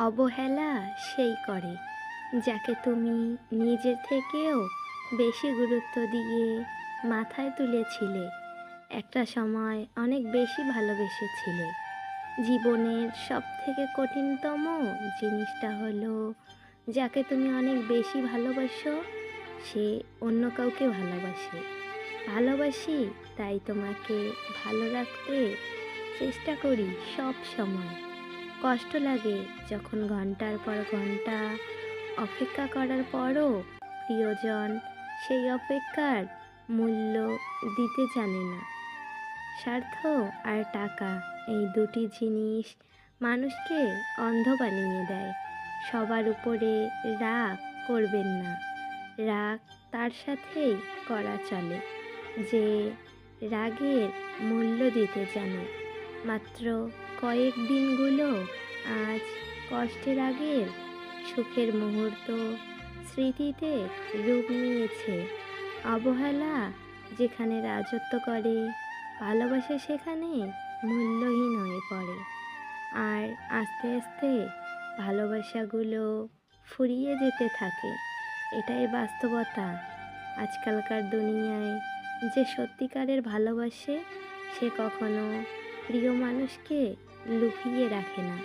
অবহেলা সেই করে, যাকে তুমি নিজের থেকেও বেশি গুরুত্ব দিয়ে মাথায় তুলেছিলে। একটা সময় অনেক বেশি ভালোবেসেছিলে। জীবনের সব থেকে কঠিনতম জিনিসটা হলো, যাকে তুমি অনেক বেশি ভালোবাসো, সে অন্য কাউকে ভালোবাসে। ভালোবাসি, তাই তোমাকে ভালো রাখতে চেষ্টা করি সব সময়। কষ্ট লাগে যখন ঘণ্টার পর ঘণ্টা অপেক্ষা করার পরও প্রিয়জন সেই অপেক্ষার মূল্য দিতে জানে না। স্বার্থ আর টাকা এই দুটি জিনিস মানুষকে অন্ধ বানিয়ে দেয়। সবার উপরে রাগ করবেন না। রাগ তার সাথেই করা চলে। যে রাগের মূল্য দিতে জানে। মাত্র কয়েক দিনগুলো আজ কষ্টের আগের সুখের মুহূর্ত স্মৃতিতে রূপ নিয়েছে। অবহেলা যেখানে রাজত্ব করে, ভালোবাসা সেখানে মূল্যহীন হয়ে পড়ে। আর আস্তে আস্তে ভালোবাসাগুলো ফুরিয়ে যেতে থাকে। এটাই বাস্তবতা। আজকালকার দুনিয়ায় যে সত্যিকারের ভালোবাসে, সে কখনো প্রিয় মানুষকে লুকিয়ে রাখে না।